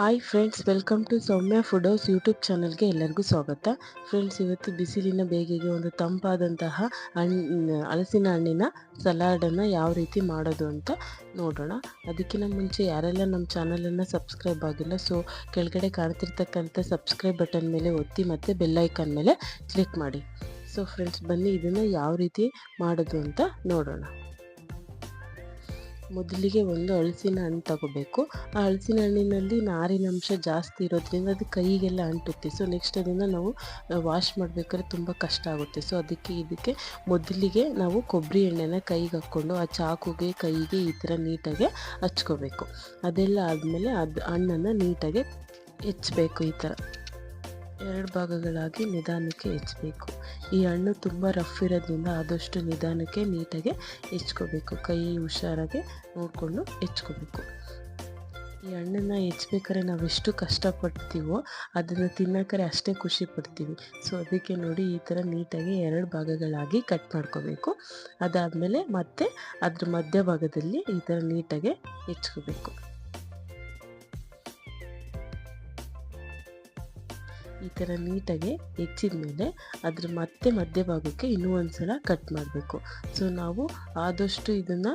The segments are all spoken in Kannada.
Hi friends welcome to Soumya food house YouTube ಚಾನಲ್ಗೆ ಎಲ್ಲರಿಗೂ ಸ್ವಾಗತ. ಫ್ರೆಂಡ್ಸ್ ಇವತ್ತು ಬಿಸಿಲಿನ ಬೇಗೆಗೆ ಒಂದು ತಂಪಾದಂತಹ ಹಣ್ಣು ಹಲಸಿನ ಹಣ್ಣಿನ ಸಲಾಡನ್ನು ಯಾವ ರೀತಿ ಮಾಡೋದು ಅಂತ ನೋಡೋಣ. ಅದಕ್ಕಿಂತ ಮುಂಚೆ ಯಾರೆಲ್ಲ ನಮ್ಮ ಚಾನಲನ್ನು ಸಬ್ಸ್ಕ್ರೈಬ್ ಆಗಿಲ್ಲ ಸೊ ಕೆಳಗಡೆ ಕಾಣ್ತಿರ್ತಕ್ಕಂಥ ಸಬ್ಸ್ಕ್ರೈಬ್ ಬಟನ್ ಮೇಲೆ ಒತ್ತಿ ಮತ್ತು ಬೆಲ್ಲೈಕನ್ ಮೇಲೆ ಕ್ಲಿಕ್ ಮಾಡಿ. ಸೊ ಫ್ರೆಂಡ್ಸ್ ಬನ್ನಿ ಇದನ್ನು ಯಾವ ರೀತಿ ಮಾಡೋದು ಅಂತ ನೋಡೋಣ. ಮೊದಲಿಗೆ ಒಂದು ಹಳಸಿನ ಹಣ್ಣು ತಗೋಬೇಕು. ಆ ಹಳಸಿನ ಹಣ್ಣಿನಲ್ಲಿ ನಾರಿನ ಅಂಶ ಜಾಸ್ತಿ ಇರೋದ್ರಿಂದ ಅದು ಕೈಗೆಲ್ಲ ಅಂಟುತ್ತೆ. ಸೊ ನೆಕ್ಸ್ಟ್ ಅದನ್ನು ನಾವು ವಾಶ್ ಮಾಡಬೇಕಾದ್ರೆ ತುಂಬ ಕಷ್ಟ ಆಗುತ್ತೆ. ಸೊ ಅದಕ್ಕೆ ಇದಕ್ಕೆ ಮೊದಲಿಗೆ ನಾವು ಕೊಬ್ಬರಿ ಎಣ್ಣೆನ ಕೈಗೆ ಹಾಕ್ಕೊಂಡು ಆ ಚಾಕುಗೆ, ಕೈಗೆ ಈ ಥರ ನೀಟಾಗಿ ಹಚ್ಕೋಬೇಕು. ಅದೆಲ್ಲ ಆದಮೇಲೆ ಅದು ಹಣ್ಣನ್ನು ನೀಟಾಗಿ ಹೆಚ್ಚಬೇಕು ಈ ಥರ. ಎರಡು ಭಾಗಗಳಾಗಿ ನಿಧಾನಕ್ಕೆ ಹೆಚ್ಚಬೇಕು ಈ ಹಣ್ಣು ತುಂಬ ರಫ್ ಇರೋದ್ರಿಂದ ಆದಷ್ಟು ನಿಧಾನಕ್ಕೆ ನೀಟಾಗಿ ಹೆಚ್ಕೋಬೇಕು. ಕೈ ಹುಷಾರಾಗಿ ನೋಡಿಕೊಂಡು ಹೆಚ್ಕೋಬೇಕು. ಈ ಹಣ್ಣನ್ನು ಹೆಚ್ಚಬೇಕಾದ್ರೆ ನಾವು ಎಷ್ಟು ಕಷ್ಟಪಡ್ತೀವೋ ಅದನ್ನು ತಿನ್ನೋಕ್ಕರೆ ಅಷ್ಟೇ ಖುಷಿ ಪಡ್ತೀವಿ. ಸೊ ಅದಕ್ಕೆ ನೋಡಿ ಈ ಥರ ನೀಟಾಗಿ ಎರಡು ಭಾಗಗಳಾಗಿ ಕಟ್ ಮಾಡ್ಕೋಬೇಕು. ಅದಾದಮೇಲೆ ಮತ್ತೆ ಅದ್ರ ಮಧ್ಯಭಾಗದಲ್ಲಿ ಈ ಥರ ನೀಟಾಗಿ ಹೆಚ್ಕೋಬೇಕು. ಈ ಥರ ನೀಟಾಗಿ ಹೆಚ್ಚಿದ ಮೇಲೆ ಅದ್ರ ಮತ್ತೆ ಮಧ್ಯಭಾಗಕ್ಕೆ ಇನ್ನೂ ಒಂದು ಸಲ ಕಟ್ ಮಾಡಬೇಕು. ಸೊ ನಾವು ಆದಷ್ಟು ಇದನ್ನು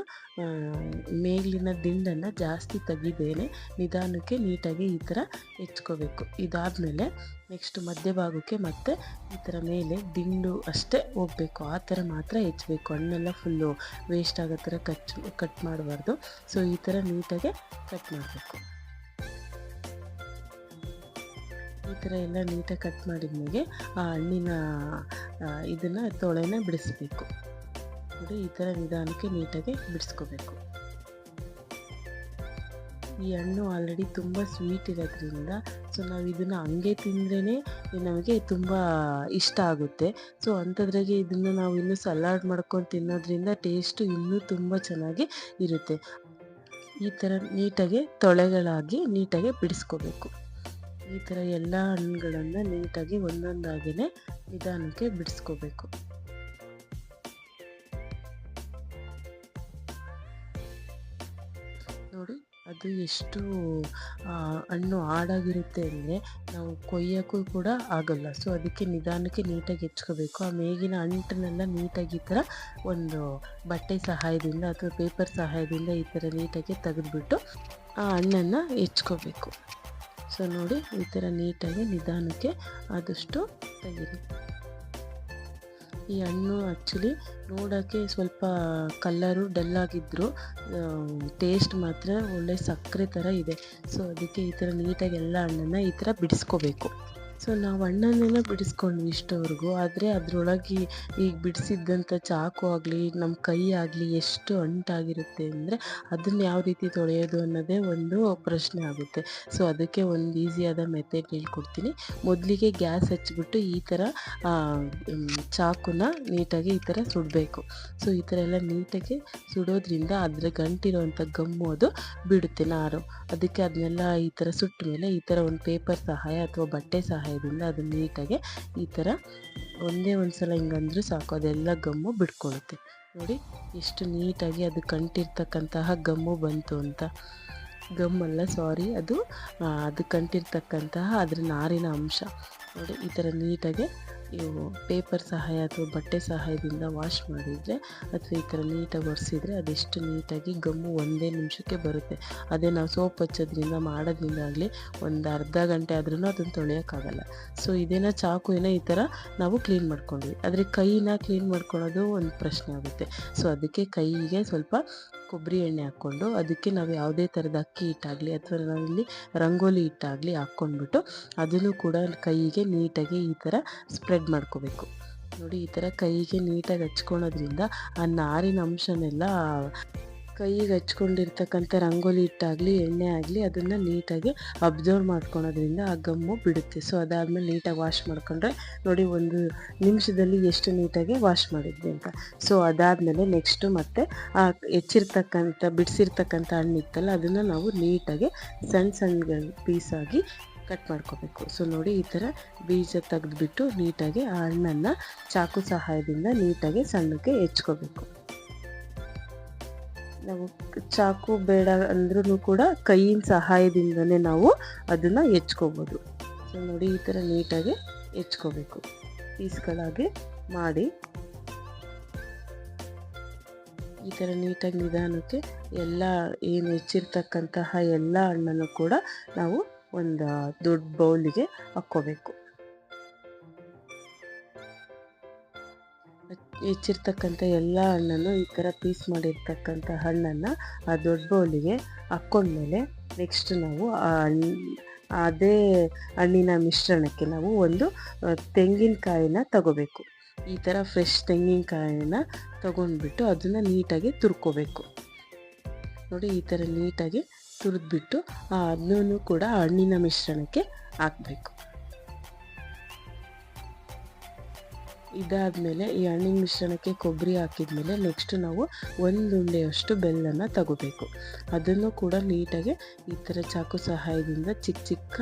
ಮೇಲಿನ ದಿಂಡನ್ನು ಜಾಸ್ತಿ ತೆಗಿದೇನೆ ನಿಧಾನಕ್ಕೆ ನೀಟಾಗಿ ಈ ಥರ ಹೆಚ್ಕೋಬೇಕು. ಇದಾದಮೇಲೆ ನೆಕ್ಸ್ಟ್ ಮಧ್ಯಭಾಗಕ್ಕೆ ಮತ್ತೆ ಈ ಥರ ಮೇಲೆ ದಿಂಡು ಅಷ್ಟೇ ಹೋಗಬೇಕು. ಆ ಥರ ಮಾತ್ರ ಹೆಚ್ಚಬೇಕು ಹಣ್ಣೆಲ್ಲ ಫುಲ್ಲು ವೇಸ್ಟ್ ಆಗೋ ಥರ ಕಟ್ ಕಟ್ ಮಾಡಬಾರ್ದು. ಸೊ ಈ ಥರ ನೀಟಾಗಿ ಕಟ್ ಮಾಡಬೇಕು. ಈ ಥರ ಎಲ್ಲ ನೀಟಾಗಿ ಕಟ್ ಮಾಡಿದ್ಮೇಲೆ ಆ ಹಣ್ಣಿನ ಇದನ್ನು ತೊಳೆನ ಬಿಡಿಸ್ಬೇಕು. ನೋಡಿ ಈ ಥರ ನಿಧಾನಕ್ಕೆ ನೀಟಾಗಿ ಬಿಡಿಸ್ಕೋಬೇಕು. ಈ ಹಣ್ಣು ಆಲ್ರೆಡಿ ತುಂಬ ಸ್ವೀಟ್ ಇರೋದ್ರಿಂದ ಸೊ ನಾವು ಇದನ್ನು ಹಂಗೆ ತಿಂದ್ರೇ ನಮಗೆ ತುಂಬ ಇಷ್ಟ ಆಗುತ್ತೆ. ಸೊ ಅಂಥದ್ರಾಗೆ ಇದನ್ನು ನಾವು ಇನ್ನೂ ಸಲಾಡ್ ಮಾಡ್ಕೊಂಡು ತಿನ್ನೋದ್ರಿಂದ ಟೇಸ್ಟು ಇನ್ನೂ ತುಂಬ ಚೆನ್ನಾಗಿ ಇರುತ್ತೆ. ಈ ಥರ ನೀಟಾಗಿ ತೊಳೆಗಳಾಗಿ ನೀಟಾಗಿ ಬಿಡಿಸ್ಕೋಬೇಕು. ಈ ಥರ ಎಲ್ಲ ಹಣ್ಣುಗಳನ್ನು ನೀಟಾಗಿ ಒಂದೊಂದಾಗಿಯೇ ನಿಧಾನಕ್ಕೆ ಬಿಡಿಸ್ಕೋಬೇಕು. ನೋಡಿ, ಅದು ಎಷ್ಟು ಹಣ್ಣು ಹಾಡಾಗಿರುತ್ತೆ ಅಂದರೆ ನಾವು ಕೊಯ್ಯೋಕ್ಕೂ ಕೂಡ ಆಗೋಲ್ಲ. ಸೊ ಅದಕ್ಕೆ ನಿಧಾನಕ್ಕೆ ನೀಟಾಗಿ ಹೆಚ್ಕೋಬೇಕು. ಆ ಮೇಗಿನ ಅಂಟನ್ನೆಲ್ಲ ನೀಟಾಗಿ ಈ ಥರ ಒಂದು ಬಟ್ಟೆ ಸಹಾಯದಿಂದ ಅಥವಾ ಪೇಪರ್ ಸಹಾಯದಿಂದ ಈ ಥರ ನೀಟಾಗಿ ತೆಗೆದುಬಿಟ್ಟು ಆ ಹಣ್ಣನ್ನು ಹೆಚ್ಕೋಬೇಕು. ಸೊ ನೋಡಿ, ಈ ಥರ ನೀಟಾಗಿ ನಿಧಾನಕ್ಕೆ ಆದಷ್ಟು ತೆಗೀರಿ. ಈ ಹಣ್ಣು ಆ್ಯಕ್ಚುಲಿ ನೋಡೋಕ್ಕೆ ಸ್ವಲ್ಪ ಕಲ್ಲರು ಡಲ್ಲಾಗಿದ್ದರೂ ಟೇಸ್ಟ್ ಮಾತ್ರ ಒಳ್ಳೆ ಸಕ್ಕರೆ ಥರ ಇದೆ. ಸೊ ಅದಕ್ಕೆ ಈ ಥರ ನೀಟಾಗಿ ಎಲ್ಲ ಹಣ್ಣನ್ನು ಈ ಥರ ಬಿಡಿಸ್ಕೋಬೇಕು. ಸೊ ನಾವು ಹಣ್ಣನ್ನೆಲ್ಲ ಬಿಡಿಸ್ಕೊಂಡ್ವಿ ಇಷ್ಟವರೆಗೂ, ಆದರೆ ಅದರೊಳಗೆ ಈಗ ಬಿಡಿಸಿದ್ದಂಥ ಚಾಕು ಆಗಲಿ ನಮ್ಮ ಕೈ ಆಗಲಿ ಎಷ್ಟು ಅಂಟಾಗಿರುತ್ತೆ ಅಂದರೆ ಅದನ್ನು ಯಾವ ರೀತಿ ತೊಳೆಯೋದು ಅನ್ನೋದೇ ಒಂದು ಪ್ರಶ್ನೆ ಆಗುತ್ತೆ. ಸೊ ಅದಕ್ಕೆ ಒಂದು ಈಸಿಯಾದ ಮೆಥಡ್ ಹೇಳ್ಕೊಡ್ತೀನಿ. ಮೊದಲಿಗೆ ಗ್ಯಾಸ್ ಹಚ್ಚಿಬಿಟ್ಟು ಈ ಥರ ಚಾಕುನ ನೀಟಾಗಿ ಈ ಥರ ಸುಡಬೇಕು. ಸೊ ಈ ಥರ ಎಲ್ಲ ನೀಟಾಗಿ ಸುಡೋದ್ರಿಂದ ಅದರ ಗಂಟಿರೋವಂಥ ಗಮ್ಮು ಅದು ಬಿಡುತ್ತೆ ನಾರು. ಅದಕ್ಕೆ ಅದನ್ನೆಲ್ಲ ಈ ಥರ ಸುಟ್ಟ ಮೇಲೆ ಈ ಥರ ಒಂದು ಪೇಪರ್ ಸಹಾಯ ಅಥವಾ ಬಟ್ಟೆ ಸಹಾಯದಿಂದ ಅದು ನೀಟಾಗಿ ಈ ಥರ ಒಂದೇ ಒಂದು ಸಲ ಹಿಂಗಂದ್ರೂ ಸಾಕು. ಅದೆಲ್ಲ ಗಮ್ಮು ಬಿಟ್ಕೊಳ್ಳುತ್ತೆ ನೋಡಿ ಎಷ್ಟು ನೀಟಾಗಿ ಅದು ಕಂಟಿರ್ತಕ್ಕಂತಹ ಗಮ್ಮು ಬಂತು ಅಂತ. ಗಮ್ಮಲ್ಲ ಸಾರಿ. ಅದು ಅದು ಕಂಟಿರ್ತಕ್ಕಂತಹ ಅದರ ನಾರಿನ ಅಂಶ. ನೋಡಿ ಈ ಥರ ನೀಟಾಗಿ ಇವು ಪೇಪರ್ ಸಹಾಯ ಅಥವಾ ಬಟ್ಟೆ ಸಹಾಯದಿಂದ ವಾಶ್ ಮಾಡಿದರೆ ಅಥವಾ ಈ ಥರ ನೀಟಾಗಿ ಒರೆಸಿದರೆ ಅದೆಷ್ಟು ನೀಟಾಗಿ ಗಮ್ಮು ಒಂದೇ ನಿಮಿಷಕ್ಕೆ ಬರುತ್ತೆ. ಅದೇ ನಾವು ಸೋಪ್ ಹಚ್ಚೋದ್ರಿಂದ ಮಾಡೋದ್ರಿಂದ ಆಗಲಿ ಒಂದು ಅರ್ಧ ಗಂಟೆ ಆದ್ರೂ ಅದನ್ನು ತೊಳೆಯೋಕ್ಕಾಗಲ್ಲ. ಸೊ ಇದೇನ ಏನೋ ಈ ಥರ ನಾವು ಕ್ಲೀನ್ ಮಾಡ್ಕೊಂಡ್ವಿ. ಆದರೆ ಕೈನ ಕ್ಲೀನ್ ಮಾಡ್ಕೊಳ್ಳೋದು ಒಂದು ಪ್ರಶ್ನೆ ಆಗುತ್ತೆ. ಸೊ ಅದಕ್ಕೆ ಕೈಗೆ ಸ್ವಲ್ಪ ಕೊಬ್ಬರಿ ಎಣ್ಣೆ ಹಾಕ್ಕೊಂಡು ಅದಕ್ಕೆ ನಾವು ಯಾವುದೇ ಥರದ ಅಕ್ಕಿ ಹಿಟ್ಟಾಗಲಿ ಅಥವಾ ನಾವಿಲ್ಲಿ ರಂಗೋಲಿ ಹಿಟ್ಟಾಗಲಿ ಹಾಕ್ಕೊಂಡ್ಬಿಟ್ಟು ಅದನ್ನು ಕೂಡ ಕೈಗೆ ನೀಟಾಗಿ ಈ ಥರ ಸ್ಪ್ರೆಡ್ ಮಾಡ್ಕೋಬೇಕು. ನೋಡಿ, ಈ ಥರ ಕೈಗೆ ನೀಟಾಗಿ ಹಚ್ಕೊಳೋದ್ರಿಂದ ಆ ನಾರಿನ ಅಂಶನೆಲ್ಲ ಕೈಗೆ ಹಚ್ಕೊಂಡಿರ್ತಕ್ಕಂಥ ರಂಗೋಲಿ ಹಿಟ್ಟಾಗಲಿ, ಎಣ್ಣೆ ಆಗಲಿ ಅದನ್ನು ನೀಟಾಗಿ ಅಬ್ಸರ್ವ್ ಮಾಡ್ಕೊಳೋದ್ರಿಂದ ಆ ಗಮ್ಮು ಬಿಡುತ್ತೆ. ಸೊ ಅದಾದಮೇಲೆ ನೀಟಾಗಿ ವಾಶ್ ಮಾಡ್ಕೊಂಡ್ರೆ, ನೋಡಿ, ಒಂದು ನಿಮಿಷದಲ್ಲಿ ಎಷ್ಟು ನೀಟಾಗಿ ವಾಶ್ ಮಾಡಿದ್ವಿ ಅಂತ. ಸೊ ಅದಾದಮೇಲೆ ನೆಕ್ಸ್ಟು ಮತ್ತೆ ಆ ಹೆಚ್ಚಿರ್ತಕ್ಕಂಥ, ಬಿಡಿಸಿರ್ತಕ್ಕಂಥ ಹಣ್ಣಿತ್ತಲ್ಲ, ಅದನ್ನು ನಾವು ನೀಟಾಗಿ ಸಣ್ಣ ಸಣ್ಣ ಪೀಸಾಗಿ ಕಟ್ ಮಾಡ್ಕೋಬೇಕು. ಸೊ ನೋಡಿ ಈ ಥರ ಬೀಜ ತೆಗೆದುಬಿಟ್ಟು ನೀಟಾಗಿ ಆ ಹಣ್ಣನ್ನು ಚಾಕು ಸಹಾಯದಿಂದ ನೀಟಾಗಿ ಸಣ್ಣಕ್ಕೆ ಹೆಚ್ಕೋಬೇಕು. ನಾವು ಚಾಕು ಬೇಡ ಅಂದ್ರೂ ಕೂಡ ಕೈಯಿನ ಸಹಾಯದಿಂದನೇ ನಾವು ಅದನ್ನು ಹೆಚ್ಕೋಬೋದು. ಸೊ ನೋಡಿ ಈ ಥರ ನೀಟಾಗಿ ಹೆಚ್ಕೋಬೇಕು. ಪೀಸ್ಗಳಾಗಿ ಮಾಡಿ. ಈ ಥರ ನೀಟಾಗಿ ನಿಧಾನಕ್ಕೆ ಎಲ್ಲ ಏನು ಹೆಚ್ಚಿರ್ತಕ್ಕಂತಹ ಎಲ್ಲ ಹಣ್ಣನ್ನು ಕೂಡ ನಾವು ಒಂದು ದೊಡ್ಡ ಬೌಲಿಗೆ ಹಾಕ್ಕೋಬೇಕು. ಹೆಚ್ಚಿರ್ತಕ್ಕಂಥ ಎಲ್ಲ ಹಣ್ಣನ್ನು ಈ ಥರ ಪೀಸ್ ಮಾಡಿರ್ತಕ್ಕಂಥ ಹಣ್ಣನ್ನು ಆ ದೊಡ್ಡ ಬೌಲಿಗೆ ಹಾಕ್ಕೊಂಡ್ಮೇಲೆ ನೆಕ್ಸ್ಟ್ ನಾವು ಆ ಅದೇ ಹಣ್ಣಿನ ಮಿಶ್ರಣಕ್ಕೆ ನಾವು ಒಂದು ತೆಂಗಿನಕಾಯಿನ ತಗೋಬೇಕು. ಈ ಥರ ಫ್ರೆಶ್ ತೆಂಗಿನಕಾಯಿನ ತಗೊಂಡ್ಬಿಟ್ಟು ಅದನ್ನು ನೀಟಾಗಿ ತುರ್ಕೋಬೇಕು. ನೋಡಿ ಈ ಥರ ನೀಟಾಗಿ ತುರಿದ್ಬಿಟ್ಟು ಆ ಅದನ್ನು ಕೂಡ ಹಣ್ಣಿನ ಮಿಶ್ರಣಕ್ಕೆ ಹಾಕಬೇಕು. ಇದಾದಮೇಲೆ ಈ ಹಣ್ಣಿನ ಮಿಶ್ರಣಕ್ಕೆ ಕೊಬ್ಬರಿ ಹಾಕಿದ್ಮೇಲೆ ನೆಕ್ಸ್ಟ್ ನಾವು ಒಂದು ಉಂಡೆಯಷ್ಟು ಬೆಲ್ಲನ ತಗೋಬೇಕು. ಅದನ್ನು ಕೂಡ ನೀಟಾಗಿ ಈ ಥರ ಚಾಕು ಸಹಾಯದಿಂದ ಚಿಕ್ಕ ಚಿಕ್ಕ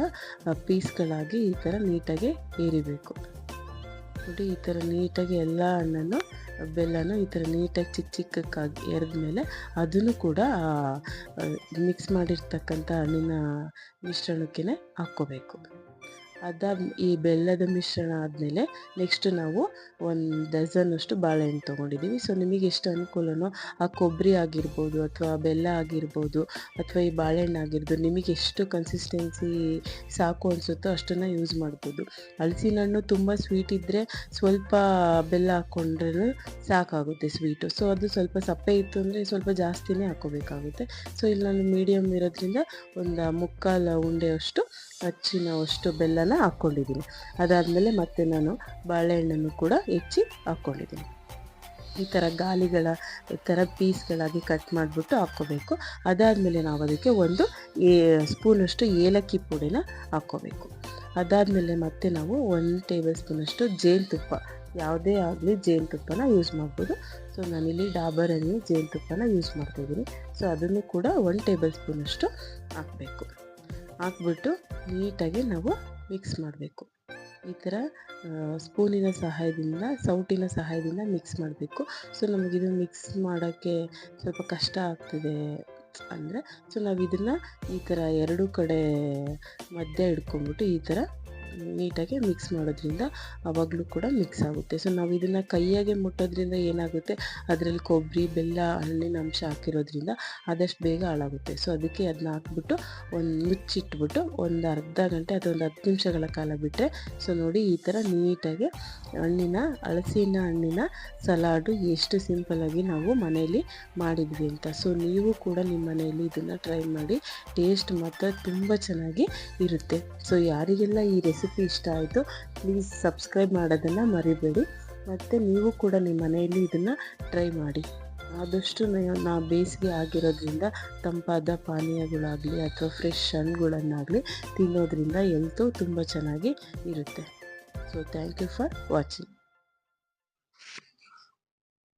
ಪೀಸ್ಗಳಾಗಿ ಈ ಥರ ನೀಟಾಗಿ ಏರಿಬೇಕು. ನೋಡಿ ಈ ಥರ ನೀಟಾಗಿ ಎಲ್ಲ ಹಣ್ಣನ್ನು ಬೆಲ್ಲನೂ ಈ ಥರ ನೀಟಾಗಿ ಚಿಕ್ಕ ಚಿಕ್ಕಕ್ಕಾಗಿ ಎರೆದ್ಮೇಲೆ ಅದನ್ನು ಕೂಡ ಮಿಕ್ಸ್ ಮಾಡಿರ್ತಕ್ಕಂಥ ಹಣ್ಣಿನ ಮಿಶ್ರಣಕ್ಕೆ ಹಾಕ್ಕೋಬೇಕು. ಅದಾದ ಈ ಬೆಲ್ಲದ ಮಿಶ್ರಣ ಆದಮೇಲೆ ನೆಕ್ಸ್ಟ್ ನಾವು ಒಂದು ಡಜನ್ನಷ್ಟು ಬಾಳೆಹಣ್ಣು ತೊಗೊಂಡಿದ್ದೀವಿ ಸೊ ನಿಮಗೆ ಎಷ್ಟು ಅನುಕೂಲನೋ ಆ ಕೊಬ್ಬರಿ ಆಗಿರ್ಬೋದು ಅಥವಾ ಬೆಲ್ಲ ಆಗಿರ್ಬೋದು ಅಥವಾ ಈ ಬಾಳೆಹಣ್ಣು ಆಗಿರ್ಬೋದು ನಿಮಗೆ ಎಷ್ಟು ಕನ್ಸಿಸ್ಟೆನ್ಸಿ ಸಾಕು ಅನಿಸುತ್ತೋ ಅಷ್ಟನ್ನು ಯೂಸ್ ಮಾಡ್ಬೋದು. ಹಲಸಿನ ಹಣ್ಣು ತುಂಬ ಸ್ವೀಟ್ ಇದ್ದರೆ ಸ್ವಲ್ಪ ಬೆಲ್ಲ ಹಾಕ್ಕೊಂಡ್ರೂ ಸಾಕಾಗುತ್ತೆ ಸ್ವೀಟು ಸೊ ಅದು ಸ್ವಲ್ಪ ಸಪ್ಪೆ ಇತ್ತು ಅಂದರೆ ಸ್ವಲ್ಪ ಜಾಸ್ತಿನೇ ಹಾಕೋಬೇಕಾಗುತ್ತೆ. ಸೊ ಇಲ್ಲಿ ನಾನು ಮೀಡಿಯಮ್ ಇರೋದ್ರಿಂದ ಒಂದು ಮುಕ್ಕಾಲು ಉಂಡೆಯಷ್ಟು ಅಚ್ಚಿನವಷ್ಟು ಬೆಲ್ಲನ ಹಾಕ್ಕೊಂಡಿದ್ದೀನಿ. ಅದಾದಮೇಲೆ ಮತ್ತೆ ನಾನು ಬಾಳೆಹಣ್ಣನ್ನು ಕೂಡ ಹೆಚ್ಚಿ ಹಾಕ್ಕೊಂಡಿದ್ದೀನಿ. ಈ ಥರ ಗಾಲಿಗಳ ಥರ ಪೀಸ್ಗಳಾಗಿ ಕಟ್ ಮಾಡಿಬಿಟ್ಟು ಹಾಕ್ಕೋಬೇಕು. ಅದಾದಮೇಲೆ ನಾವು ಅದಕ್ಕೆ ಒಂದು ಏ, ಸ್ಪೂನಷ್ಟು ಏಲಕ್ಕಿ ಪುಡಿನ ಹಾಕ್ಕೋಬೇಕು. ಅದಾದಮೇಲೆ ಮತ್ತೆ ನಾವು ಒಂದು ಟೇಬಲ್ ಸ್ಪೂನಷ್ಟು ಜೇನುತುಪ್ಪ. ಯಾವುದೇ ಆಗಲಿ ಜೇನುತುಪ್ಪನ ಯೂಸ್ ಮಾಡ್ಬೋದು. ಸೊ, ನಾನಿಲ್ಲಿ ಡಾಬರಲ್ಲಿ ಜೇನುತುಪ್ಪನ ಯೂಸ್ ಮಾಡ್ತಾಯಿದ್ದೀನಿ. ಸೊ, ಅದನ್ನು ಕೂಡ ಒಂದು ಟೇಬಲ್ ಸ್ಪೂನಷ್ಟು ಹಾಕಬೇಕು. ಹಾಕ್ಬಿಟ್ಟು ನೀಟಾಗಿ ನಾವು ಮಿಕ್ಸ್ ಮಾಡಬೇಕು. ಈ ಥರ ಸ್ಪೂನಿನ ಸಹಾಯದಿಂದ, ಸೌಟಿನ ಸಹಾಯದಿಂದ ಮಿಕ್ಸ್ ಮಾಡಬೇಕು. ಸೊ ನಮಗಿದು ಮಿಕ್ಸ್ ಮಾಡೋಕ್ಕೆ ಸ್ವಲ್ಪ ಕಷ್ಟ ಆಗ್ತಿದೆ. ಅಂದರೆ ಸೊ ನಾವು ಇದನ್ನು ಈ ಥರ ಎರಡೂ ಕಡೆ ಮಧ್ಯ ಹಿಡ್ಕೊಂಬಿಟ್ಟು ಈ ಥರ ನೀಟಾಗಿ ಮಿಕ್ಸ್ ಮಾಡೋದ್ರಿಂದ ಆವಾಗಲೂ ಕೂಡ ಮಿಕ್ಸ್ ಆಗುತ್ತೆ. ಸೊ ನಾವು ಇದನ್ನು ಕೈಯಾಗೆ ಮುಟ್ಟೋದ್ರಿಂದ ಏನಾಗುತ್ತೆ? ಅದರಲ್ಲಿ ಕೊಬ್ಬರಿ ಬೆಲ್ಲ, ಹಣ್ಣಿನ ಅಂಶ ಹಾಕಿರೋದ್ರಿಂದ ಆದಷ್ಟು ಬೇಗ ಹಾಳಾಗುತ್ತೆ. ಸೊ ಅದಕ್ಕೆ ಅದನ್ನ ಹಾಕ್ಬಿಟ್ಟು ಒಂದು ಮುಚ್ಚಿಟ್ಬಿಟ್ಟು ಒಂದು ಅರ್ಧ ಗಂಟೆ ಒಂದು ಹತ್ತು ನಿಮಿಷಗಳ ಕಾಲ ಬಿಟ್ಟರೆ ಸೊ ನೋಡಿ ಈ ಥರ ನೀಟಾಗಿ ಹಣ್ಣಿನ ಹಳಸಿನ ಹಣ್ಣಿನ ಸಲಾಡು ಎಷ್ಟು ಸಿಂಪಲಾಗಿ ನಾವು ಮನೆಯಲ್ಲಿ ಮಾಡಿದ್ವಿ ಅಂತ. ಸೊ ನೀವು ಕೂಡ ನಿಮ್ಮ ಮನೆಯಲ್ಲಿ ಇದನ್ನು ಟ್ರೈ ಮಾಡಿ ಟೇಸ್ಟ್ ಮಾತ್ರ ತುಂಬ ಚೆನ್ನಾಗಿ ಇರುತ್ತೆ. ಸೊ ಯಾರಿಗೆಲ್ಲ ಈ ರೆಸಿಪಿ ಇಷ್ಟ ಆಯಿತು ಪ್ಲೀಸ್ ಸಬ್ಸ್ಕ್ರೈಬ್ ಮಾಡೋದನ್ನು ಮರಿಬೇಡಿ. ಮತ್ತು ನೀವು ಕೂಡ ನಿಮ್ಮ ಮನೆಯಲ್ಲಿ ಇದನ್ನು ಟ್ರೈ ಮಾಡಿ. ಆದಷ್ಟು ನಾ ಬೇಸಿಗೆ ಆಗಿರೋದ್ರಿಂದ ತಂಪಾದ ಪಾನೀಯಗಳಾಗಲಿ ಅಥವಾ ಫ್ರೆಶ್ ಹಣ್ಣುಗಳನ್ನಾಗಲಿ ತಿನ್ನೋದ್ರಿಂದ ಎಲ್ತು ತುಂಬ ಚೆನ್ನಾಗಿ ಇರುತ್ತೆ. So thank you for watching